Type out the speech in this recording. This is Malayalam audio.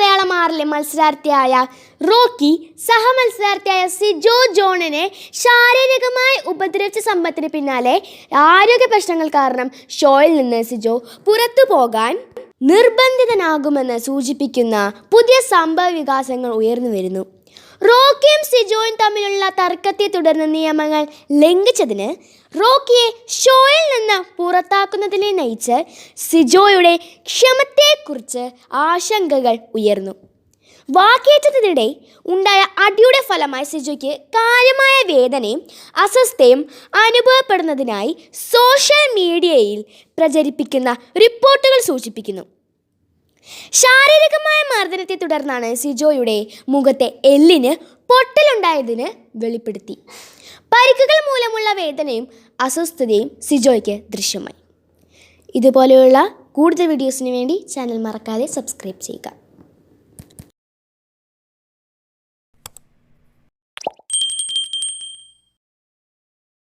മത്സരാർത്ഥിയായ റോക്കി സഹമത്സരാർത്ഥിയായ സിജോ ജോണിനെ ശാരീരികമായി ഉപദ്രവിച്ച സംഭവത്തിന് പിന്നാലെ ആരോഗ്യ പ്രശ്നങ്ങൾ കാരണം ഷോയിൽ നിന്ന് സിജോ പുറത്തു പോകാൻ നിർബന്ധിതനാകുമെന്ന് സൂചിപ്പിക്കുന്ന പുതിയ സംഭവ വികാസങ്ങൾ ഉയർന്നു വരുന്നു. റോക്കിയും സിജോയും തമ്മിലുള്ള തർക്കത്തെ തുടർന്ന് നിയമങ്ങൾ ലംഘിച്ചതിന് റോക്കിയെ ഷോയിൽ നിന്ന് പുറത്താക്കുന്നതിനെ നയിച്ച് സിജോയുടെ ക്ഷമത്തെക്കുറിച്ച് ആശങ്കകൾ ഉയർന്നു. വാക്കേറ്റത്തിനിടെ ഉണ്ടായ അടിയുടെ ഫലമായി സിജോയ്ക്ക് കാര്യമായ വേദനയും അസ്വസ്ഥയും അനുഭവപ്പെടുന്നതിനായി സോഷ്യൽ മീഡിയയിൽ പ്രചരിപ്പിക്കുന്ന റിപ്പോർട്ടുകൾ സൂചിപ്പിക്കുന്നു. ശാരീരികമായ മർദ്ദനത്തെ തുടർന്നാണ് സിജോയുടെ മുഖത്തെ എല്ലിന് പൊട്ടലുണ്ടായതിന് വെളിപ്പെടുത്തി. പരിക്കുകൾ മൂലമുള്ള വേദനയും അസ്വസ്ഥതയും സിജോയ്ക്ക് ദൃശ്യമായി. ഇതുപോലെയുള്ള കൂടുതൽ വീഡിയോസിന് വേണ്ടി ചാനൽ മറക്കാതെ സബ്സ്ക്രൈബ് ചെയ്യുക.